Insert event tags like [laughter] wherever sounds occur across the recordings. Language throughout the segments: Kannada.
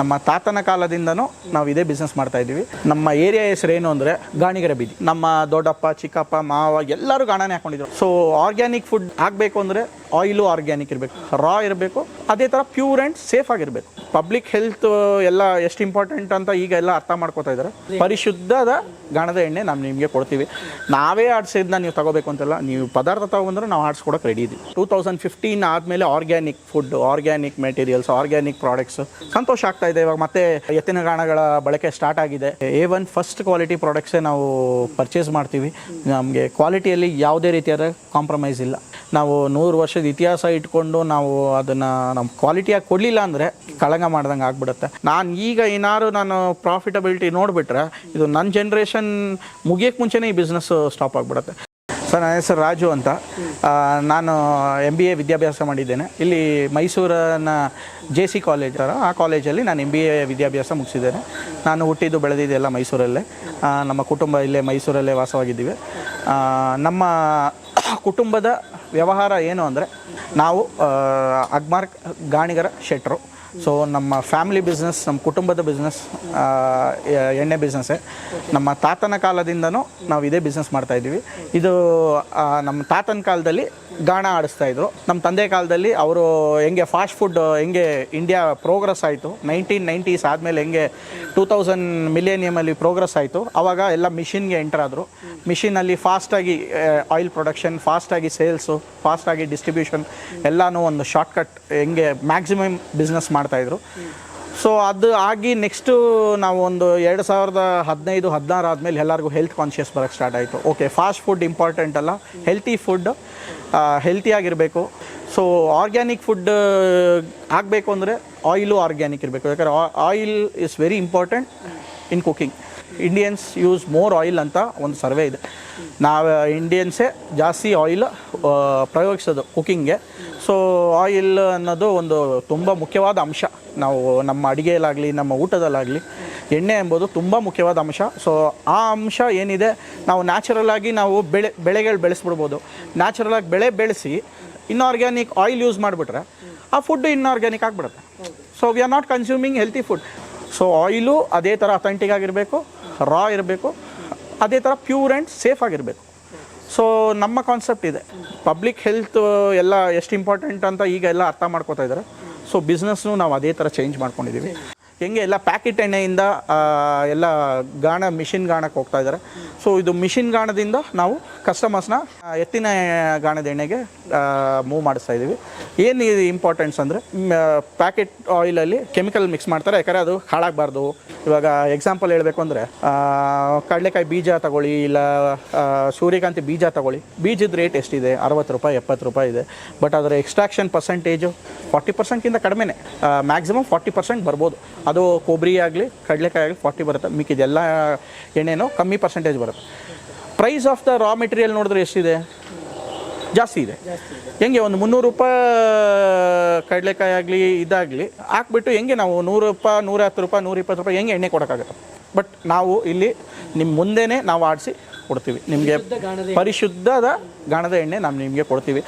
ನಮ್ಮ ತಾತನ ಕಾಲದಿಂದನೂ ನಾವು ಇದೇ ಬಿಸ್ನೆಸ್ ಮಾಡ್ತಾ ಇದ್ದೀವಿ. ನಮ್ಮ ಏರಿಯಾ ಹೆಸರು ಏನು ಅಂದರೆ ಗಾಣಿಗರ ಬೀದಿ. ನಮ್ಮ ದೊಡ್ಡಪ್ಪ, ಚಿಕ್ಕಪ್ಪ, ಮಾವ ಎಲ್ಲರೂ ಗಾಣನೇ ಹಾಕೊಂಡಿದ್ರು. ಸೊ ಆರ್ಗ್ಯಾನಿಕ್ ಫುಡ್ ಆಗಬೇಕು ಅಂದರೆ ಆಯಿಲು ಆರ್ಗ್ಯಾನಿಕ್ ಇರಬೇಕು, ರಾ ಇರಬೇಕು, ಅದೇ ಥರ ಪ್ಯೂರ್ ಆ್ಯಂಡ್ ಸೇಫ್ ಆಗಿರಬೇಕು. ಪಬ್ಲಿಕ್ ಹೆಲ್ತ್ ಎಲ್ಲ ಎಷ್ಟು ಇಂಪಾರ್ಟೆಂಟ್ ಅಂತ ಈಗ ಎಲ್ಲ ಅರ್ಥ ಮಾಡ್ಕೋತಾ ಇದ್ದಾರೆ. ಪರಿಶುದ್ಧದ ಗಾಣದ ಎಣ್ಣೆ ನಾವು ನಿಮಗೆ ಕೊಡ್ತೀವಿ. ನಾವೇ ಆಡಿಸಿದ್ನ ನೀವು ತಗೋಬೇಕು ಅಂತಲ್ಲ, ನೀವು ಪದಾರ್ಥ ತಗೊಂಡ್ರೆ ನಾವು ಆಡಿಸ್ಕೊಡಕ್ಕೆ ರೆಡಿ ಇದ್ದೀವಿ ಟೂ ತೌಸಂಡ್ ಫಿಫ್ಟೀನ್ ಆದಮೇಲೆ organic food organic materials organic products ಸಂತೋಷ ಆಗ್ತಾ ಇದೆ. ಇವಾಗ ಮತ್ತೆ ಎತ್ತಿನ ಗಾಣಗಳ ಬಳಕೆ ಸ್ಟಾರ್ಟ್ ಆಗಿದೆ. ಎ ಒನ್ ಫಸ್ಟ್ ಕ್ವಾಲಿಟಿ ಪ್ರಾಡಕ್ಟ್ಸೇ ನಾವು ಪರ್ಚೇಸ್ ಮಾಡ್ತೀವಿ. ನಮಗೆ ಕ್ವಾಲಿಟಿಯಲ್ಲಿ ಯಾವುದೇ ರೀತಿಯಾದ ಕಾಂಪ್ರಮೈಸ್ ಇಲ್ಲ. ನಾವು ನೂರು ವರ್ಷದ ಇತಿಹಾಸ ಇಟ್ಕೊಂಡು ನಾವು ಅದನ್ನು ನಮ್ಮ ಕ್ವಾಲಿಟಿಯಾಗಿ ಕೊಡಲಿಲ್ಲ ಅಂದರೆ ಕಳಂಗ ಮಾಡ್ದಂಗೆ ಆಗ್ಬಿಡುತ್ತೆ. ನಾನು ಈಗ ಏನಾದ್ರು ನಾನು ಪ್ರಾಫಿಟಬಿಲಿಟಿ ನೋಡಿಬಿಟ್ರೆ ಇದು ನನ್ನ ಜನ್ರೇಷನ್ ಮುಗಿಯೋಕ್ಕೆ ಮುಂಚೆನೇ ಈ ಬಿಸ್ನೆಸ್ಸು ಸ್ಟಾಪ್ ಆಗಿಬಿಡುತ್ತೆ. ಸರ್, ನನ್ನ ಹೆಸರು ರಾಜು ಅಂತ. ನಾನು ಎಂ ಬಿ ಎ ವಿದ್ಯಾಭ್ಯಾಸ ಮಾಡಿದ್ದೇನೆ. ಇಲ್ಲಿ ಮೈಸೂರಿನ ಜೆ ಸಿ ಕಾಲೇಜ್ ಆ ಕಾಲೇಜಲ್ಲಿ ನಾನು ಎಂ ಬಿ ಎ ವಿದ್ಯಾಭ್ಯಾಸ ಮುಗಿಸಿದ್ದೇನೆ. ನಾನು ಹುಟ್ಟಿದ್ದು ಬೆಳೆದಿದ್ದೆಲ್ಲ ಮೈಸೂರಲ್ಲೇ. ನಮ್ಮ ಕುಟುಂಬ ಇಲ್ಲೇ ಮೈಸೂರಲ್ಲೇ ವಾಸವಾಗಿದ್ದೀವಿ. ನಮ್ಮ ಕುಟುಂಬದ ವ್ಯವಹಾರ ಏನು ಅಂದರೆ ನಾವು ಅಗ್ಮಾರ್ಕ್ ಅಗ್ಮಾರ್ ಗಾಣಿಗರ ಶೆಟ್ರು. ಸೊ ನಮ್ಮ ಫ್ಯಾಮಿಲಿ ಬಿಸ್ನೆಸ್ ನಮ್ಮ ಕುಟುಂಬದ ಬಿಸ್ನೆಸ್ ಎಣ್ಣೆ ಬಿಸ್ನೆಸ್ಸೇ ನಮ್ಮ ತಾತನ ಕಾಲದಿಂದನೂ ನಾವು ಇದೇ ಬಿಸ್ನೆಸ್ ಮಾಡ್ತಾ ಇದ್ದೀವಿ. ಇದು ನಮ್ಮ ತಾತನ ಕಾಲದಲ್ಲಿ ಗಾಣ ಆಡಿಸ್ತಾ ಇದ್ರು. ನಮ್ಮ ತಂದೆ ಕಾಲದಲ್ಲಿ ಅವರು ಹೆಂಗೆ ಫಾಸ್ಟ್ ಫುಡ್ ಹೆಂಗೆ ಇಂಡಿಯಾ ಪ್ರೋಗ್ರೆಸ್ ಆಯಿತು. ನೈನ್ಟೀನ್ ನೈಂಟೀಸ್ ಆದಮೇಲೆ ಹೆಂಗೆ ಟೂ ತೌಸಂಡ್ ಮಿಲೇನಿಯಮಲ್ಲಿ ಪ್ರೋಗ್ರೆಸ್ ಆಯಿತು. ಆವಾಗ ಎಲ್ಲ ಮಿಷಿನ್ಗೆ ಎಂಟರ್ ಆದರು. ಮಿಷಿನಲ್ಲಿ ಫಾಸ್ಟಾಗಿ ಆಯಿಲ್ ಪ್ರೊಡಕ್ಷನ್ ಫಾಸ್ಟಾಗಿ ಸೇಲ್ಸು ಫಾಸ್ಟಾಗಿ ಡಿಸ್ಟ್ರಿಬ್ಯೂಷನ್ ಎಲ್ಲನೂ ಒಂದು ಶಾರ್ಟ್ಕಟ್ ಹೆಂಗೆ ಮ್ಯಾಕ್ಸಿಮಮ್ ಬಿಸ್ನೆಸ್ ಮಾಡ್ತಾಯಿದ್ರು. ಸೊ ಅದು ಆಗಿ ನೆಕ್ಸ್ಟು ನಾವು ಒಂದು ಎರಡು ಸಾವಿರದ ಹದಿನೈದು, ಹದಿನಾರು ಆದಮೇಲೆ ಎಲ್ಲರಿಗೂ ಹೆಲ್ತ್ ಕಾನ್ಷಿಯಸ್ ಬರೋಕ್ಕೆ ಸ್ಟಾರ್ಟ್ ಆಯಿತು. ಓಕೆ ಫಾಸ್ಟ್ ಫುಡ್ ಇಂಪಾರ್ಟೆಂಟ್ ಅಲ್ಲ. ಹೆಲ್ತಿ ಫುಡ್ ಹೆಲ್ತಿಯಾಗಿರಬೇಕು ಸೊ ಆರ್ಗ್ಯಾನಿಕ್ ಫುಡ್ ಆಗಬೇಕು ಅಂದರೆ ಆಯಿಲು ಆರ್ಗ್ಯಾನಿಕ್ ಇರಬೇಕು. ಯಾಕಂದರೆ oil is very important in cooking Indians use more oil ಅಂತ ಒಂದು ಸರ್ವೆ ಇದೆ. ನಾವು ಇಂಡಿಯನ್ಸೇ ಜಾಸ್ತಿ ಆಯಿಲ್ ಪ್ರಯೋಗಿಸೋದು ಕುಕ್ಕಿಂಗ್ಗೆ ಸೊ ಆಯಿಲ್ ಅನ್ನೋದು ಒಂದು ತುಂಬ ಮುಖ್ಯವಾದ ಅಂಶ. ನಾವು ನಮ್ಮ ಅಡುಗೆಯಲ್ಲಾಗಲಿ, ನಮ್ಮ ಊಟದಲ್ಲಾಗಲಿ, ಎಣ್ಣೆ ಎಂಬುದು ತುಂಬ ಮುಖ್ಯವಾದ ಅಂಶ. ಸೊ ಆ ಅಂಶ ಏನಿದೆ, ನಾವು ನ್ಯಾಚುರಲ್ ಆಗಿ ನಾವು ಬೆಳೆ, ಬೆಳೆಗಳು ಬೆಳೆಸ್ಬಿಡ್ಬೋದು. ನ್ಯಾಚುರಲ್ ಆಗಿ ಬೆಳೆ ಬೆಳೆಸಿ ಇನ್ಆರ್ಗ್ಯಾನಿಕ್ ಆಯಿಲ್ ಯೂಸ್ ಮಾಡಿಬಿಟ್ರೆ, ಆ ಫುಡ್ ಇನ್ಆರ್ಗ್ಯಾನಿಕ್ ಆಗಿಬಿಡುತ್ತೆ. So we are not consuming healthy food so oil ಅದೇ ಥರ ಅಥೆಂಟಿಕ್ ಆಗಿರಬೇಕು. ರಾ ಇರಬೇಕು, ಅದೇ ಥರ ಪ್ಯೂರ್ ಆ್ಯಂಡ್ ಸೇಫ್ ಆಗಿರಬೇಕು. ಸೊ ನಮ್ಮ ಕಾನ್ಸೆಪ್ಟ್ ಇದೆ. ಪಬ್ಲಿಕ್ ಹೆಲ್ತ್ ಎಲ್ಲ ಎಷ್ಟು ಇಂಪಾರ್ಟೆಂಟ್ ಅಂತ ಈಗ ಎಲ್ಲ ಅರ್ಥ ಮಾಡ್ಕೋತಾ ಇದ್ದಾರೆ. ಸೊ ಬಿಸ್ನೆಸ್ನು ನಾವು ಅದೇ ಥರ ಚೇಂಜ್ ಮಾಡ್ಕೊಂಡಿದ್ದೀವಿ ಹೆಂಗೆ ಎಲ್ಲ ಪ್ಯಾಕೆಟ್ ಎಣ್ಣೆಯಿಂದ ಎಲ್ಲ ಗಾಣ, ಮಿಷಿನ್ ಗಾಣಕ್ಕೆ ಹೋಗ್ತಾ ಇದ್ದಾರೆ. ಸೊ ಇದು ಮಿಷಿನ್ ಗಾಣದಿಂದ ನಾವು ಕಸ್ಟಮರ್ಸ್ನ ಎತ್ತಿನ ಗಾಣದ ಎಣ್ಣೆಗೆ ಮೂವ್ ಮಾಡಿಸ್ತಾ ಇದ್ದೀವಿ. ಏನು ಇದು ಇಂಪಾರ್ಟೆನ್ಸ್ ಅಂದರೆ ಪ್ಯಾಕೆಟ್ ಆಯಿಲಲ್ಲಿ ಕೆಮಿಕಲ್ ಮಿಕ್ಸ್ ಮಾಡ್ತಾರೆ. ಯಾಕಂದರೆ ಅದು ಹಾಳಾಗಬಾರ್ದು. ಇವಾಗ ಎಕ್ಸಾಂಪಲ್ ಹೇಳಬೇಕು ಅಂದರೆ ಕಡಲೆಕಾಯಿ ಬೀಜ ತಗೊಳ್ಳಿ, ಇಲ್ಲ ಸೂರ್ಯಕಾಂತಿ ಬೀಜ ತಗೊಳ್ಳಿ. ಬೀಜದ ರೇಟ್ ಎಷ್ಟಿದೆ? ಅರವತ್ತು ರೂಪಾಯಿ, ಎಪ್ಪತ್ತು ರೂಪಾಯಿ ಇದೆ. ಬಟ್ ಅದರ ಎಕ್ಸ್ಟ್ರಾಕ್ಷನ್ ಪರ್ಸೆಂಟೇಜು ಫಾರ್ಟಿ ಪರ್ಸೆಂಟ್ಗಿಂತ ಕಡಿಮೆನೇ. ಮ್ಯಾಕ್ಸಿಮಮ್ ಫಾರ್ಟಿ ಪರ್ಸೆಂಟ್ ಬರ್ಬೋದು. ಅದು ಕೊಬ್ಬರಿ ಆಗಲಿ ಕಡಲೆಕಾಯಿ ಆಗಲಿ ಫಾರ್ಟಿ ಬರುತ್ತೆ. ಮಿಕ್ಕಿದೆಲ್ಲ ಎಣ್ಣೆನೋ ಕಮ್ಮಿ ಪರ್ಸೆಂಟೇಜ್ ಬರುತ್ತೆ. Price of the raw material ನೋಡಿದ್ರೆ ಎಷ್ಟಿದೆ? ಜಾಸ್ತಿ ಇದೆ. ಹೆಂಗೆ ಒಂದು ಮುನ್ನೂರು ರೂಪಾಯಿ ಕಡಲೆಕಾಯಿ ಆಗಲಿ ಇದಾಗಲಿ ಹಾಕ್ಬಿಟ್ಟು ಹೆಂಗೆ ನಾವು ನೂರು ರೂಪಾಯಿ ನೂರ ಹತ್ತು ರೂಪಾಯಿ ನೂರ ಇಪ್ಪತ್ತು ರೂಪಾಯಿ ಹೆಂಗೆ ಎಣ್ಣೆ ಕೊಡೋಕ್ಕಾಗುತ್ತೆ? ಬಟ್ ನಾವು ಇಲ್ಲಿ ನಿಮ್ಮ ಮುಂದೆನೇ ನಾವು ಆಡಿಸಿ ಕೊಡ್ತೀವಿ. ನಿಮಗೆ ಪರಿಶುದ್ಧದ ಗಾಣದ ಎಣ್ಣೆ ನಾವು ನಿಮಗೆ ಕೊಡ್ತೀವಿ.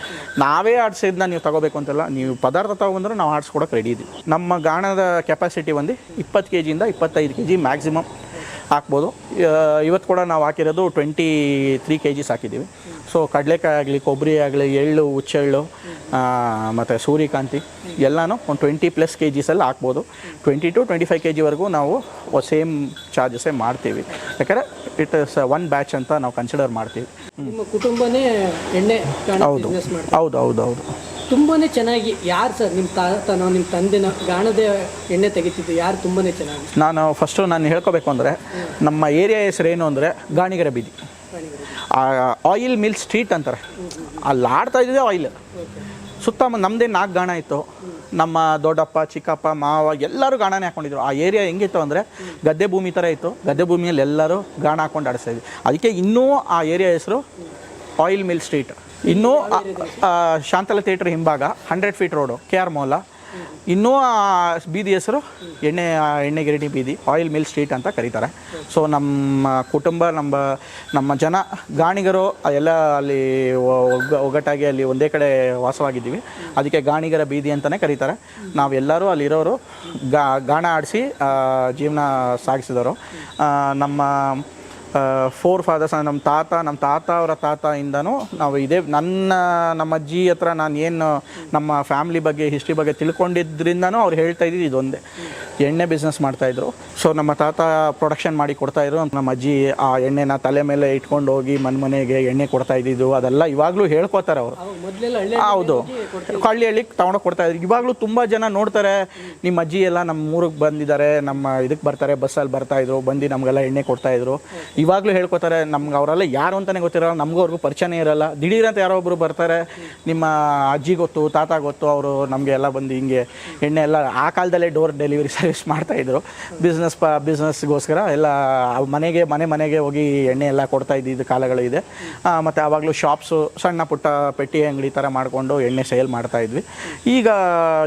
ನಾವೇ ಆಡಿಸಿದ್ನ ನೀವು ತಗೋಬೇಕು ಅಂತಲ್ಲ, ನೀವು ಪದಾರ್ಥ ತಗೊಂಡ್ರೆ ನಾವು ಆಡಿಸ್ಕೊಡೋಕೆ ರೆಡಿ ಇದ್ದೀವಿ ನಮ್ಮ ಗಾಣದ ಕೆಪಾಸಿಟಿ ಒಂದು ಇಪ್ಪತ್ತು ಕೆ ಜಿಯಿಂದ ಇಪ್ಪತ್ತೈದು ಕೆ ಜಿ ಮ್ಯಾಕ್ಸಿಮಮ್ ಹಾಕ್ಬೋದು ಇವತ್ತು ಕೂಡ ನಾವು ಹಾಕಿರೋದು ಟ್ವೆಂಟಿ ತ್ರೀ ಕೆ ಜಿಸ್ ಹಾಕಿದ್ದೀವಿ. ಸೊ ಕಡಲೆಕಾಯಿ ಆಗಲಿ ಕೊಬ್ಬರಿ ಆಗಲಿ ಎಳ್ಳು ಹುಚ್ಚೆಳ್ಳು ಮತ್ತು ಸೂರ್ಯಕಾಂತಿ ಎಲ್ಲನೂ ಒಂದು ಟ್ವೆಂಟಿ ಪ್ಲಸ್ ಕೆ ಜಿಸಲ್ಲಿ ಹಾಕ್ಬೋದು. Twenty to twenty five K ಜಿವರೆಗೂ ನಾವು ಸೇಮ್ ಚಾರ್ಜಸ್ಸೇ ಮಾಡ್ತೀವಿ. ಯಾಕಂದರೆ ಇಟ್ ಇಸ್ ಒನ್ ಬ್ಯಾಚ್ ಅಂತ ನಾವು ಕನ್ಸಿಡರ್ ಮಾಡ್ತೀವಿ. ನಿಮ್ಮ ಕುಟುಂಬನೇ ಎಣ್ಣೆ ಹೌದು. ಹೌದು ಹೌದು ಹೌದು. ತುಂಬಾ ಚೆನ್ನಾಗಿ ಯಾರು ಸರ್ ನಿಮ್ಮ ತಾತನೋ ನಿಮ್ಮ ತಂದೆನ ಗಾಣದ ಎಣ್ಣೆ ತೆಗಿತಿದ್ದು? ಯಾರು ತುಂಬಾನೇ ಚೆನ್ನಾಗಿ? ನಾನು ಫಸ್ಟು ನಾನು ಹೇಳ್ಕೋಬೇಕು ಅಂದರೆ ನಮ್ಮ ಏರಿಯಾ ಹೆಸರು ಏನು ಅಂದರೆ ಗಾಣಿಗರ ಬೀದಿ. ಆಯಿಲ್ ಮಿಲ್ ಸ್ಟ್ರೀಟ್ ಅಂತಾರೆ. ಅಲ್ಲಿ ಆಡ್ತಾ ಇದ್ದಿದ್ದೆ ಆಯಿಲ್ ಸುತ್ತಮುತ್ತ ನಮ್ಮದೇ ನಾಲ್ಕು ಗಾಣ ಇತ್ತು. ನಮ್ಮ ದೊಡ್ಡಪ್ಪ, ಚಿಕ್ಕಪ್ಪ, ಮಾವ ಎಲ್ಲರೂ ಗಾಣನೇ ಹಾಕೊಂಡಿದ್ರು. ಆ ಏರಿಯಾ ಹೆಂಗಿತ್ತು ಅಂದರೆ ಗದ್ದೆ ಭೂಮಿ ಥರ ಇತ್ತು. ಗದ್ದೆ ಭೂಮಿಯಲ್ಲಿ ಎಲ್ಲರೂ ಗಾಣ ಹಾಕೊಂಡು ಆಡಿಸ್ತಾ ಇದ್ವಿ. ಅದಕ್ಕೆ ಇನ್ನೂ ಆ ಏರಿಯಾ ಹೆಸರು ಆಯಿಲ್ ಮಿಲ್ ಸ್ಟ್ರೀಟ್ ಇನ್ನೂ ಶಾಂತಲ ಥಿಯೇಟ್ರ್ ಹಿಂಭಾಗ hundred feet road K R Mohalla ಇನ್ನೂ ಆ ಬೀದಿ ಹೆಸರು ಎಣ್ಣೆ, ಆ ಎಣ್ಣೆ ಗಿರಣಿ ಬೀದಿ ಆಯಿಲ್ ಮಿಲ್ ಸ್ಟ್ರೀಟ್ ಅಂತ ಕರೀತಾರೆ. ಸೊ ನಮ್ಮ ಕುಟುಂಬ, ನಮ್ಮ ನಮ್ಮ ಜನ, ಗಾಣಿಗರು ಎಲ್ಲ ಅಲ್ಲಿ ಒಗ್ಗಟ್ಟಾಗಿ ಅಲ್ಲಿ ಒಂದೇ ಕಡೆ ವಾಸವಾಗಿದ್ದೀವಿ. ಅದಕ್ಕೆ ಗಾಣಿಗರ ಬೀದಿ ಅಂತಲೇ ಕರೀತಾರೆ. ನಾವೆಲ್ಲರೂ ಅಲ್ಲಿರೋರು ಗಾ, ಗಾಣ ಆಡಿಸಿ ಜೀವನ ಸಾಗಿಸಿದವರು. ನಮ್ಮ ಫೋರ್ ಫಾದರ್ಸ್ ನಮ್ಮ ತಾತ ನಮ್ಮ ತಾತ ಅವರ ತಾತಯಿಂದನೂ ನಾವು ಇದೇ ನನ್ನ, ನಮ್ಮ ಅಜ್ಜಿ ಹತ್ರ ನಾನು ಏನು ನಮ್ಮ ಫ್ಯಾಮ್ಲಿ ಬಗ್ಗೆ ಹಿಸ್ಟ್ರಿ ಬಗ್ಗೆ ತಿಳ್ಕೊಂಡಿದ್ದರಿಂದನೂ ಅವ್ರು ಹೇಳ್ತಾ ಇದ್ದಿದ್ದು ಇದೊಂದೇ. ಎಣ್ಣೆ ಬಿಸ್ನೆಸ್ ಮಾಡ್ತಾಯಿದ್ರು ಸೊ ನಮ್ಮ ತಾತ ಪ್ರೊಡಕ್ಷನ್ ಮಾಡಿ ಕೊಡ್ತಾಯಿದ್ರು ನಮ್ಮ ಅಜ್ಜಿ ಆ ಎಣ್ಣೆನ ತಲೆ ಮೇಲೆ ಇಟ್ಕೊಂಡು ಹೋಗಿ ಮನೆ ಮನೆಗೆ ಎಣ್ಣೆ ಕೊಡ್ತಾ ಇದ್ದಿದ್ದು. ಅದೆಲ್ಲ ಇವಾಗಲೂ ಹೇಳ್ಕೊತಾರೆ ಅವರು. ಹೌದು ಹಳ್ಳಿ ಹಳ್ಳಿ ತಗೊಂಡೋಗಿ ಕೊಡ್ತಾ ಇದ್ರು. ಇವಾಗಲೂ ತುಂಬ ಜನ ನೋಡ್ತಾರೆ ನಿಮ್ಮ ಅಜ್ಜಿ ಎಲ್ಲ ನಮ್ಮ ಊರಿಗೆ ಬಂದಿದ್ದಾರೆ ನಮ್ಮ ಇದಕ್ಕೆ ಬರ್ತಾರೆ ಬಸ್ಸಲ್ಲಿ ಬರ್ತಾಯಿದ್ರು ಬಂದು ನಮಗೆಲ್ಲ ಎಣ್ಣೆ ಕೊಡ್ತಾಯಿದ್ರು ಇವಾಗಲೂ ಹೇಳ್ಕೊತಾರೆ ನಮ್ಗೆ ಅವರೆಲ್ಲ ಯಾರು ಅಂತಲೇ ಗೊತ್ತಿರಲ್ಲ ನಮಗೂ ಅವ್ರಿಗೂ ಪರಿಚಯನೇ ಇರಲ್ಲ. ದಿಢೀರಂತ ಯಾರೋ ಒಬ್ರು ಬರ್ತಾರೆ ನಿಮ್ಮ ಅಜ್ಜಿ ಗೊತ್ತು ತಾತ ಗೊತ್ತು ಅವರು ನಮಗೆ ಎಲ್ಲ ಬಂದು ಹಿಂಗೆ ಎಣ್ಣೆ ಎಲ್ಲ ಆ ಕಾಲದಲ್ಲೇ ಡೋರ್ ಡೆಲಿವರಿ [laughs] ಸರ್ವಿಸ್ ಮಾಡ್ತಾಯಿದ್ರು ಬಿಸ್ನೆಸ್ ಪ ಬಿಸ್ನೆಸ್ಗೋಸ್ಕರ ಎಲ್ಲ ಮನೆಗೆ, ಮನೆ ಮನೆಗೆ ಹೋಗಿ ಎಣ್ಣೆ ಎಲ್ಲ ಕೊಡ್ತಾ ಇದ್ದಿದ್ದ ಕಾಲಗಳು ಇದೆ. ಮತ್ತು ಆವಾಗಲೂ ಶಾಪ್ಸು ಸಣ್ಣ ಪುಟ್ಟ ಪೆಟ್ಟಿ ಅಂಗಡಿ ಥರ ಮಾಡಿಕೊಂಡು ಎಣ್ಣೆ ಸೇಲ್ ಮಾಡ್ತಾ ಇದ್ವಿ. ಈಗ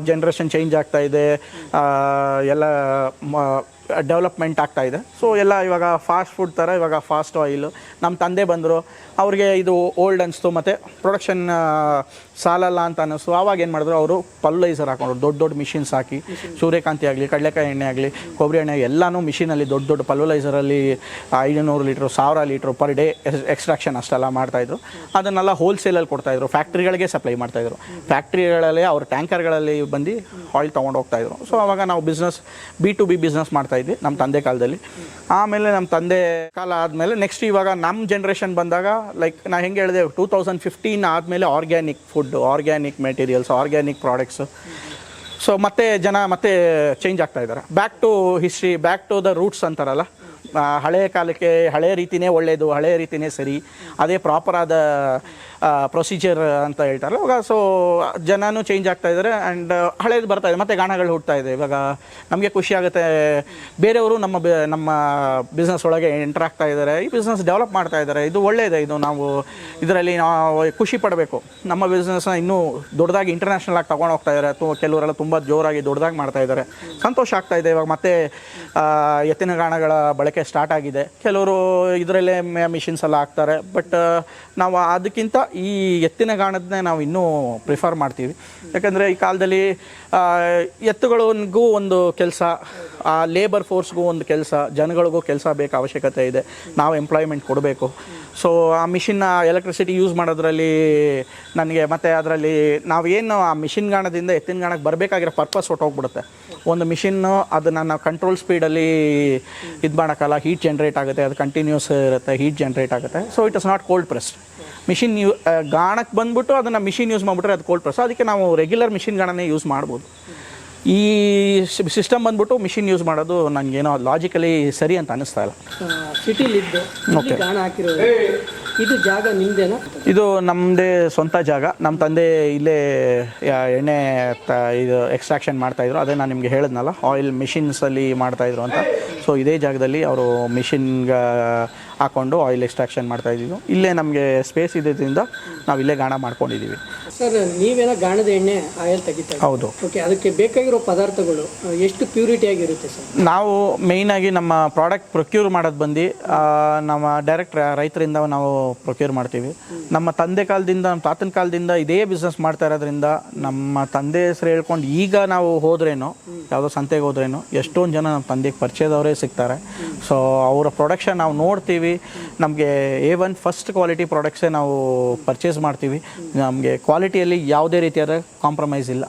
ಜನ್ರೇಷನ್ ಚೇಂಜ್ ಆಗ್ತಾ ಇದೆ. ಎಲ್ಲ ಡೆವಲಪ್ಮೆಂಟ್ ಆಗ್ತಾ ಇದೆ. ಸೊ ಎಲ್ಲ ಇವಾಗ ಫಾಸ್ಟ್ ಫುಡ್ ಥರ ಇವಾಗ ಫಾಸ್ಟ್ ಆಯಿಲು ನಮ್ಮ ತಂದೆ ಬಂದರು ಅವ್ರಿಗೆ ಇದು ಓಲ್ಡ್ ಅನಿಸ್ತು ಮತ್ತು ಪ್ರೊಡಕ್ಷನ್ ಸಾಲಲ್ಲ ಅಂತ ಅನ್ನಿಸ್ತು. ಆವಾಗ ಏನು ಮಾಡಿದ್ರು ಅವರು ಪಲ್ಲೈಸರ್ ಹಾಕೊಂಡ್ರು. ದೊಡ್ಡ ದೊಡ್ಡ ಮಿಷಿನ್ಸ್ ಹಾಕಿ ಸೂರ್ಯಕಾಂತಿ ಆಗಲಿ ಕಡಲೆಕಾಯಿ ಎಣ್ಣೆ ಆಗಲಿ ಕೊಬ್ಬರಿ ಎಣ್ಣೆ ಎಲ್ಲನೂ ಮಿಷಿನಲ್ಲಿ ದೊಡ್ಡ ದೊಡ್ಡ ಪಲ್ವಲೈಸರಲ್ಲಿ ಐದುನೂರು ಲೀಟ್ರು ಸಾವಿರ ಲೀಟ್ರು ಪರ್ ಡೇ ಎಕ್ಸ್ಟ್ರಾಕ್ಷನ್ ಅಷ್ಟೆಲ್ಲ ಮಾಡ್ತಾಯಿದ್ರು ಅದನ್ನೆಲ್ಲ ಹೋಲ್ಸೇಲಲ್ಲಿ ಕೊಡ್ತಾಯಿದ್ರು ಫ್ಯಾಕ್ಟ್ರಿಗಳಿಗೆ ಸಪ್ಲೈ ಮಾಡ್ತಾಯಿದ್ರು ಫ್ಯಾಕ್ಟ್ರಿಗಳಲ್ಲೇ ಅವ್ರ ಟ್ಯಾಂಕರ್ಗಳಲ್ಲಿ ಬಂದು ಆಯಿಲ್ ತೊಗೊಂಡು ಹೋಗ್ತಾಯಿದ್ರು ಸೊ ಆವಾಗ ನಾವು business B to B business ಮಾಡ್ತಾಯಿದ್ವಿ ನಮ್ಮ ತಂದೆ ಕಾಲದಲ್ಲಿ. ಆಮೇಲೆ ನಮ್ಮ ತಂದೆ ಕಾಲ ಆದಮೇಲೆ ನೆಕ್ಸ್ಟ್ ಇವಾಗ ನಮ್ಮ ಜನ್ರೇಷನ್ ಬಂದಾಗ ಲೈಕ್ ನಾ ಹೆಂಗೆ ಹೇಳಿದೆ ಟೂ ತೌಸಂಡ್ ಫಿಫ್ಟೀನ್ ಆದಮೇಲೆ organic food organic materials organic products so ಮತ್ತೆ ಜನ ಮತ್ತೆ ಚೇಂಜ್ ಆಗ್ತಾ ಇದ್ದಾರೆ. Back to history back to the roots ಅಂತಾರಲ್ಲ. ಹಳೆಯ ಕಾಲಕ್ಕೆ ಹಳೆಯ ರೀತಿನೇ ಒಳ್ಳೆಯದು ಹಳೆಯ ರೀತಿನೇ ಸರಿ. ಅದೇ ಪ್ರಾಪರ್ ಆದ ಪ್ರೊಸೀಜರ್ ಅಂತ ಹೇಳ್ತಾರೆ. ಇವಾಗ ಸೊ ಜನನೂ ಚೇಂಜ್ ಆಗ್ತಾ ಇದ್ದಾರೆ ಆ್ಯಂಡ್ ಹಳೇದು ಬರ್ತಾ ಇದೆ. ಮತ್ತೆ ಗಾಣಗಳು ಹುಟ್ತಾ ಇದೆ. ಇವಾಗ ನಮಗೆ ಖುಷಿ ಆಗುತ್ತೆ. ಬೇರೆಯವರು ನಮ್ಮ ಬೆ- ನಮ್ಮ ಬಿಸ್ನೆಸ್ ಒಳಗೆ ಎಂಟರ್ ಆಗ್ತಾ ಇದ್ದಾರೆ ಈ ಬಿಸ್ನೆಸ್ ಡೆವಲಪ್ ಮಾಡ್ತಾ ಇದ್ದಾರೆ ಇದು ಒಳ್ಳೆಯದೇ ಇದು ನಾವು ಇದರಲ್ಲಿ ನಾವು ಖುಷಿ ಪಡಬೇಕು. ನಮ್ಮ ಬಿಸ್ನೆಸ್ನ ಇನ್ನೂ ದೊಡ್ಡದಾಗಿ ಇಂಟರ್ನ್ಯಾಷನಲ್ ಆಗಿ ತಗೊಂಡು ಹೋಗ್ತಾ ಇದ್ದಾರೆ ತು, ಕೆಲವರೆಲ್ಲ ತುಂಬ ಜೋರಾಗಿ ದೊಡ್ಡದಾಗಿ ಮಾಡ್ತಾ ಇದ್ದಾರೆ ಸಂತೋಷ ಆಗ್ತಾ ಇದೆ ಇವಾಗ. ಮತ್ತೆ ಎತ್ತಿನ ಗಾಣಗಳ ಬಳಕೆ ಸ್ಟಾರ್ಟ್ ಆಗಿದೆ. ಕೆಲವರು ಇದರಲ್ಲೇ ಮಿಷಿನ್ಸ್ ಎಲ್ಲ ಹಾಕ್ತಾರೆ. ಬಟ್ ನಾವು ಅದಕ್ಕಿಂತ ಈ ಎತ್ತಿನ ಗಾಣದನ್ನೇ ನಾವು ಇನ್ನೂ ಪ್ರಿಫರ್ ಮಾಡ್ತೀವಿ. ಯಾಕಂದರೆ ಈ ಕಾಲದಲ್ಲಿ ಎತ್ತುಗಳಿಗೂ ಒಂದು ಕೆಲಸ, ಆ ಲೇಬರ್ ಫೋರ್ಸ್ಗೂ ಒಂದು ಕೆಲಸ, ಜನಗಳಿಗೂ ಕೆಲಸ ಬೇಕು ಅವಶ್ಯಕತೆ ಇದೆ. ನಾವು ಎಂಪ್ಲಾಯ್ಮೆಂಟ್ ಕೊಡಬೇಕು. ಸೊ ಆ ಮಿಷಿನ್ನ ಎಲೆಕ್ಟ್ರಿಸಿಟಿ ಯೂಸ್ ಮಾಡೋದ್ರಲ್ಲಿ ನನಗೆ ಮತ್ತು ಅದರಲ್ಲಿ ನಾವೇನು ಆ ಮಿಷಿನ್ ಗಾಣದಿಂದ ಎತ್ತಿನ ಗಾಣಕ್ಕೆ ಬರಬೇಕಾಗಿರೋ ಪರ್ಪಸ್ ಹೊಟ್ಟೋಗ್ಬಿಡುತ್ತೆ ಒಂದು ಮಿಷಿನ್ನು ಅದನ್ನು ನಾವು ಕಂಟ್ರೋಲ್ ಸ್ಪೀಡಲ್ಲಿ ಇದು ಮಾಡೋಕ್ಕಲ್ಲ ಹೀಟ್ ಜನ್ರೇಟ್ ಆಗುತ್ತೆ, ಅದು ಕಂಟಿನ್ಯೂಸ್ ಇರುತ್ತೆ ಹೀಟ್ ಜನ್ರೇಟ್ ಆಗುತ್ತೆ. So it is not cold pressed machine you ಗಾಣಕ್ಕೆ ಬಂದ್ಬಿಟ್ಟು ಅದನ್ನು ಮಿಷಿನ್ ಯೂಸ್ ಮಾಡಿಬಿಟ್ರೆ ಅದು ಕೋಲ್ಡ್ ಪ್ರೆಸ್ ಅದಕ್ಕೆ ನಾವು ರೆಗ್ಯುಲರ್ ಮಿಷಿನ್ ಗಾಣನೇ ಯೂಸ್ ಮಾಡ್ಬೋದು. ಈ ಸಿಸ್ಟಮ್ ಬಂದ್ಬಿಟ್ಟು ಮಿಷಿನ್ ಯೂಸ್ ಮಾಡೋದು ನನಗೇನೋ ಲಾಜಿಕಲಿ ಸರಿ ಅಂತ ಅನ್ನಿಸ್ತಾ ಇಲ್ಲ. ಸಿಟಿಲಿದ್ದು ಇಲ್ಲಿ ಗಾಣ ಹಾಕಿರೋದು? ಇದು ಜಾಗ ನಿಮ್ದೇನಾ? ಇದು ನಮ್ಮದೇ ಸ್ವಂತ ಜಾಗ. ನಮ್ಮ ತಂದೆ ಇಲ್ಲೇ ಎಣ್ಣೆ ತ ಇದು ಎಕ್ಸ್ಟ್ರಾಕ್ಷನ್ ಮಾಡ್ತಾಯಿದ್ರು ಅದೇ ನಾನು ನಿಮಗೆ ಹೇಳಿದ್ನಲ್ಲ ಆಯಿಲ್ ಮಿಷಿನ್ಸಲ್ಲಿ ಮಾಡ್ತಾಯಿದ್ರು ಅಂತ. ಸೊ ಇದೇ ಜಾಗದಲ್ಲಿ ಅವರು ಮಿಷಿನ್ಗೆ ಹಾಕ್ಕೊಂಡು ಆಯಿಲ್ ಎಕ್ಸ್ಟ್ರಾಕ್ಷನ್ ಮಾಡ್ತಾ ಇದ್ದೀವಿ. ಇಲ್ಲೇ ನಮಗೆ ಸ್ಪೇಸ್ ಇದ್ದಿದ್ದರಿಂದ ನಾವು ಇಲ್ಲೇ ಗಾಣ ಮಾಡ್ಕೊಂಡಿದ್ದೀವಿ ಸರ್ ನೀವೆಲ್ಲ ಗಾಣದ ಎಣ್ಣೆ ಆಯಿಲ್ ತೆಗಿತಾ ಹೌದು. ಓಕೆ ಅದಕ್ಕೆ ಬೇಕಾಗಿರೋ ಪದಾರ್ಥಗಳು ಎಷ್ಟು ಪ್ಯೂರಿಟಿ ಆಗಿರುತ್ತೆ ಸರ್? ನಾವು ಮೇಯ್ನಾಗಿ ನಮ್ಮ ಪ್ರಾಡಕ್ಟ್ ಪ್ರೊಕ್ಯೂರ್ ಮಾಡೋದು ಬಂದು ನಮ್ಮ ಡೈರೆಕ್ಟ್ ರೈತರಿಂದ ನಾವು ಪ್ರೊಕ್ಯೂರ್ ಮಾಡ್ತೀವಿ. ನಮ್ಮ ತಂದೆ ಕಾಲದಿಂದ ನಮ್ಮ ತಾತನ ಕಾಲದಿಂದ ಇದೇ ಬಿಸ್ನೆಸ್ ಮಾಡ್ತಾ ಇರೋದ್ರಿಂದ ನಮ್ಮ ತಂದೆ ಹೆಸರು ಹೇಳ್ಕೊಂಡು ಈಗ ನಾವು ಹೋದ್ರೇನು ಯಾವುದೋ ಸಂತೆಗೆ ಹೋದ್ರೇನು ಎಷ್ಟೊಂದು ಜನ ನಮ್ಮ ತಂದೆಗೆ ಪರಿಚಯದವರೇ ಸಿಗ್ತಾರೆ. ಸೊ ಅವರ ಪ್ರೊಡಕ್ಷನ್ ನಾವು ನೋಡ್ತೀವಿ ನಮಗೆ ಎ ಒನ್ ಫಸ್ಟ್ ಕ್ವಾಲಿಟಿ ಪ್ರಾಡಕ್ಟ್ಸೇ ನಾವು ಪರ್ಚೇಸ್ ಮಾಡ್ತೀವಿ. ನಮಗೆ ಕ್ವಾಲಿಟಿಯಲ್ಲಿ ಯಾವುದೇ ರೀತಿಯಾದ ಕಾಂಪ್ರಮೈಸ್ ಇಲ್ಲ.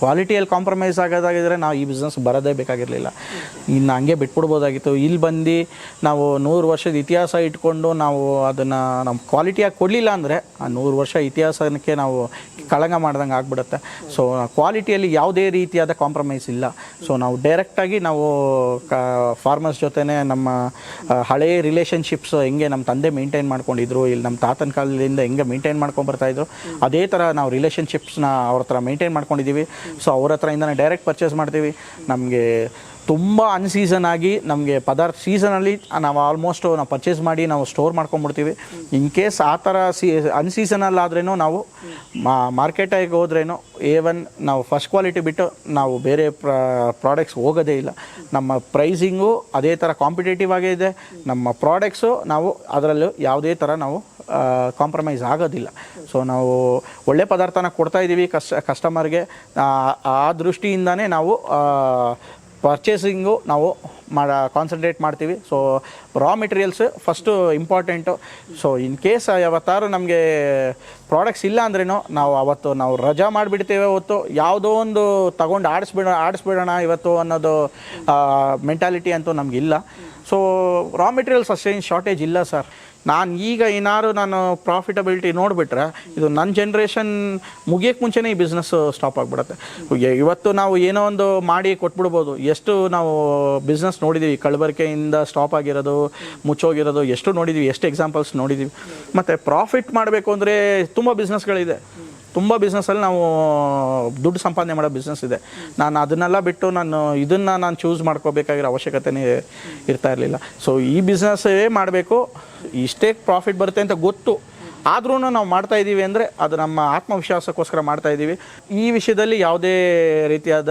ಕ್ವಾಲಿಟಿಯಲ್ಲಿ ಕಾಂಪ್ರಮೈಸ್ ಆಗೋದಾಗಿದ್ದರೆ ನಾವು ಈ ಬಿಸ್ನೆಸ್ ಬರೋದೇ ಬೇಕಾಗಿರಲಿಲ್ಲ. ಇನ್ನು ಹಂಗೆ ಬಿಟ್ಬಿಡ್ಬೋದಾಗಿತ್ತು. ಇಲ್ಲಿ ಬಂದು ನಾವು ನೂರು ವರ್ಷದ ಇತಿಹಾಸ ಇಟ್ಕೊಂಡು ನಾವು ಅದನ್ನು ನಮ್ಮ ಕ್ವಾಲಿಟಿಯಾಗಿ ಕೊಡಲಿಲ್ಲ ಅಂದರೆ ಆ ನೂರು ವರ್ಷ ಇತಿಹಾಸಕ್ಕೆ ನಾವು ಕಳಂಗ ಮಾಡ್ದಂಗೆ ಆಗ್ಬಿಡುತ್ತೆ. ಸೊ ಕ್ವಾಲಿಟಿಯಲ್ಲಿ ಯಾವುದೇ ರೀತಿಯಾದ ಕಾಂಪ್ರಮೈಸ್ ಇಲ್ಲ. ಸೊ ನಾವು ಡೈರೆಕ್ಟಾಗಿ ನಾವು ಕ ಫಾರ್ಮರ್ಸ್ ಜೊತೆನೇ ನಮ್ಮ ಹಳೆಯ ರಿಲೇಷನ್ಶಿಪ್ಸ್ ಹೆಂಗೆ ನಮ್ಮ ತಂದೆ ಮೇಂಟೈನ್ ಮಾಡ್ಕೊಂಡಿದ್ರು, ಇಲ್ಲಿ ನಮ್ಮ ತಾತನ ಕಾಲದಿಂದ ಹೆಂಗೆ ಮೇಂಟೈನ್ ಮಾಡ್ಕೊಂಡು ಬರ್ತಾಯಿದ್ರು ಅದೇ ಥರ ನಾವು ರಿಲೇಷನ್ಶಿಪ್ಸ್ನ ಅವ್ರ ಹತ್ರ ಮೇಂಟೈನ್ ಮಾಡ್ಕೊಂಡಿದ್ದೀವಿ ಸೊ ಅವ್ರ ಹತ್ರದಿಂದನೇ ಡೈರೆಕ್ಟ್ ಪರ್ಚೇಸ್ ಮಾಡ್ತೀವಿ. ನಮಗೆ ತುಂಬ ಅನ್ಸೀಸನ್ ಆಗಿ ನಮಗೆ ಪದಾರ್ಥ ಸೀಸನಲ್ಲಿ ನಾವು ಆಲ್ಮೋಸ್ಟ್ ನಾವು ಪರ್ಚೇಸ್ ಮಾಡಿ ನಾವು ಸ್ಟೋರ್ ಮಾಡ್ಕೊಂಡ್ಬಿಡ್ತೀವಿ. ಇನ್ ಕೇಸ್ ಆ ಥರ ಸೀ ಅನ್ಸೀಸನಲ್ಲಿ ಆದ್ರೂ ನಾವು ಮಾರ್ಕೆಟಾಗಿ ಹೋದ್ರೇನು ಏವನ್ ನಾವು ಫಸ್ಟ್ ಕ್ವಾಲಿಟಿ ಬಿಟ್ಟು ನಾವು ಬೇರೆ ಪ್ರಾಡಕ್ಟ್ಸ್ ಹೋಗೋದೇ ಇಲ್ಲ. ನಮ್ಮ ಪ್ರೈಸಿಂಗು ಅದೇ ಥರ ಕಾಂಪಿಟೇಟಿವ್ ಆಗೇ ಇದೆ. ನಮ್ಮ ಪ್ರಾಡಕ್ಟ್ಸು ನಾವು ಅದರಲ್ಲೂ ಯಾವುದೇ ಥರ ನಾವು ಕಾಂಪ್ರಮೈಸ್ ಆಗೋದಿಲ್ಲ. ಸೊ ನಾವು ಒಳ್ಳೆ ಪದಾರ್ಥನ ಕೊಡ್ತಾ ಇದ್ದೀವಿ ಕಸ್ ಕಸ್ಟಮರ್ಗೆ ಆ ದೃಷ್ಟಿಯಿಂದನೇ ನಾವು ಪರ್ಚೇಸಿಂಗು ನಾವು ಮಾಡ ಕಾನ್ಸಂಟ್ರೇಟ್ ಮಾಡ್ತೀವಿ. So raw materials first important so in case ಯಾವತ್ತಾರು ನಮಗೆ ಪ್ರಾಡಕ್ಟ್ಸ್ ಇಲ್ಲ ಅಂದ್ರೇನು, ನಾವು ಅವತ್ತು ನಾವು ರಜಾ ಮಾಡಿಬಿಡ್ತೇವೆ ಅವತ್ತು. ಯಾವುದೋ ಒಂದು ತಗೊಂಡು ಆಡಿಸ್ಬಿಡ, ಆಡಿಸ್ಬಿಡೋಣ ಇವತ್ತು ಅನ್ನೋದು ಮೆಂಟಾಲಿಟಿ ಅಂತೂ ನಮಗಿಲ್ಲ. ಸೊ ರಾ ಮೆಟೀರಿಯಲ್ಸ್ ಅಷ್ಟೇನು ಶಾರ್ಟೇಜ್ ಇಲ್ಲ ಸರ್ ನಾನು ಈಗ ಏನಾದ್ರು ನಾನು ಪ್ರಾಫಿಟಬಿಲಿಟಿ ನೋಡಿಬಿಟ್ರೆ, ಇದು ನನ್ನ ಜನ್ರೇಷನ್ ಮುಗಿಯೋಕ್ಕೆ ಮುಂಚೆನೇ ಈ ಬಿಸ್ನೆಸ್ ಸ್ಟಾಪ್ ಆಗಿಬಿಡುತ್ತೆ. ಇವತ್ತು ನಾವು ಏನೋ ಒಂದು ಮಾಡಿ ಕೊಟ್ಬಿಡ್ಬೋದು. ಎಷ್ಟು ನಾವು ಬಿಸ್ನೆಸ್ ನೋಡಿದ್ದೀವಿ ಕಳಬರಿಕೆಯಿಂದ ಸ್ಟಾಪ್ ಆಗಿರೋದು, ಮುಚ್ಚೋಗಿರೋದು, ಎಷ್ಟು ನೋಡಿದ್ದೀವಿ ಎಷ್ಟು ಎಕ್ಸಾಂಪಲ್ಸ್ ನೋಡಿದ್ದೀವಿ ಮತ್ತು ಪ್ರಾಫಿಟ್ ಮಾಡಬೇಕು ಅಂದರೆ ತುಂಬ ಬಿಸ್ನೆಸ್ಗಳಿದೆ ತುಂಬ ಬಿಸ್ನೆಸ್ಸಲ್ಲಿ ನಾವು, ದುಡ್ಡು ಸಂಪಾದನೆ ಮಾಡೋ ಬಿಸ್ನೆಸ್ ಇದೆ. ನಾನು ಅದನ್ನೆಲ್ಲ ಬಿಟ್ಟು ನಾನು ಇದನ್ನು ನಾನು ಚೂಸ್ ಮಾಡ್ಕೋಬೇಕಾಗಿರೋ ಅವಶ್ಯಕತೆನೇ ಇರ್ತಾ ಇರಲಿಲ್ಲ. ಸೊ ಈ ಬಿಸ್ನೆಸ್ಸೇ ಮಾಡಬೇಕು, ಇಷ್ಟೇ ಪ್ರಾಫಿಟ್ ಬರುತ್ತೆ ಅಂತ ಗೊತ್ತು. ಆದ್ರೂ ನಾವು ಮಾಡ್ತಾ ಇದ್ದೀವಿ ಅಂದರೆ ಅದು ನಮ್ಮ ಆತ್ಮವಿಶ್ವಾಸಕ್ಕೋಸ್ಕರ ಮಾಡ್ತಾ ಇದ್ದೀವಿ ಈ ವಿಷಯದಲ್ಲಿ ಯಾವುದೇ ರೀತಿಯಾದ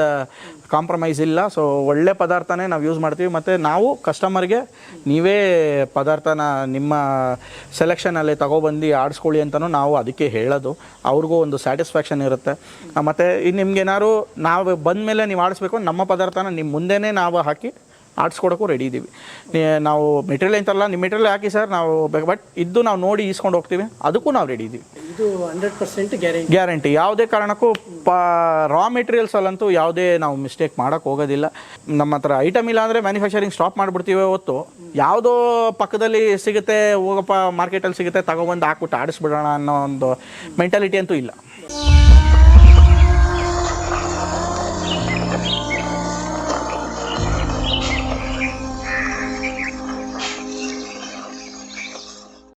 ಕಾಂಪ್ರಮೈಸ್ ಇಲ್ಲ. ಸೊ ಒಳ್ಳೆ ಪದಾರ್ಥನೇ ನಾವು ಯೂಸ್ ಮಾಡ್ತೀವಿ. ಮತ್ತು ನಾವು ಕಸ್ಟಮರ್ಗೆ ನೀವೇ ಪದಾರ್ಥನ ನಿಮ್ಮ ಸೆಲೆಕ್ಷನಲ್ಲಿ ತಗೊಬಂದು ಆಡಿಸ್ಕೊಳ್ಳಿ ಅಂತಲೂ ನಾವು ಅದಕ್ಕೆ ಹೇಳೋದು. ಅವ್ರಿಗೂ ಒಂದು ಸ್ಯಾಟಿಸ್ಫ್ಯಾಕ್ಷನ್ ಇರುತ್ತೆ. ಮತ್ತು ನಿಮ್ಗೇನಾದ್ರು ನಾವು ಬಂದ ಮೇಲೆ ನೀವು ಆಡಿಸ್ಬೇಕು, ನಮ್ಮ ಪದಾರ್ಥನ ನಿಮ್ಮ ಮುಂದೆನೇ ನಾವು ಹಾಕಿ ಆಡಿಸ್ಕೊಡೋಕ್ಕೂ ರೆಡಿ ಇದ್ದೀವಿ ನಾವು ಮೆಟೀರಿಯಲ್ ಅಂತಲ್ಲ ನಿಮ್ಮ ಮೆಟೀರಿಯಲ್ ಹಾಕಿ ಸರ್ ನಾವು ಬಟ್ ಇದ್ದು ನಾವು ನೋಡಿ ಈಸ್ಕೊಂಡು ಹೋಗ್ತೀವಿ. ಅದಕ್ಕೂ ನಾವು ರೆಡಿ ಇದ್ದೀವಿ ಇದು ಹಂಡ್ರೆಡ್ ಪರ್ಸೆಂಟ್ ಗ್ಯಾರಂಟಿ ಗ್ಯಾರಂಟಿ ಯಾವುದೇ ಕಾರಣಕ್ಕೂ ರಾ ರಾ ಮೆಟೀರಿಯಲ್ಸಲ್ಲಂತೂ ಯಾವುದೇ ನಾವು ಮಿಸ್ಟೇಕ್ ಮಾಡೋಕ್ಕೆ ಹೋಗೋದಿಲ್ಲ. ನಮ್ಮ ಹತ್ರ ಐಟಮ್ ಇಲ್ಲ ಅಂದರೆ ಮ್ಯಾನುಫ್ಯಾಕ್ಚರಿಂಗ್ ಸ್ಟಾಪ್ ಮಾಡಿಬಿಡ್ತೀವಿ ಹೊತ್ತು. ಯಾವುದೋ ಪಕ್ಕದಲ್ಲಿ ಸಿಗುತ್ತೆ ಹೋಗಪ್ಪ ಮಾರ್ಕೆಟಲ್ಲಿ ಸಿಗುತ್ತೆ ತಗೊಬಂದು ಹಾಕ್ಬಿಟ್ಟು ಆಡಿಸ್ಬಿಡೋಣ ಅನ್ನೋ ಒಂದು ಮೆಂಟಾಲಿಟಿ ಅಂತೂ ಇಲ್ಲ.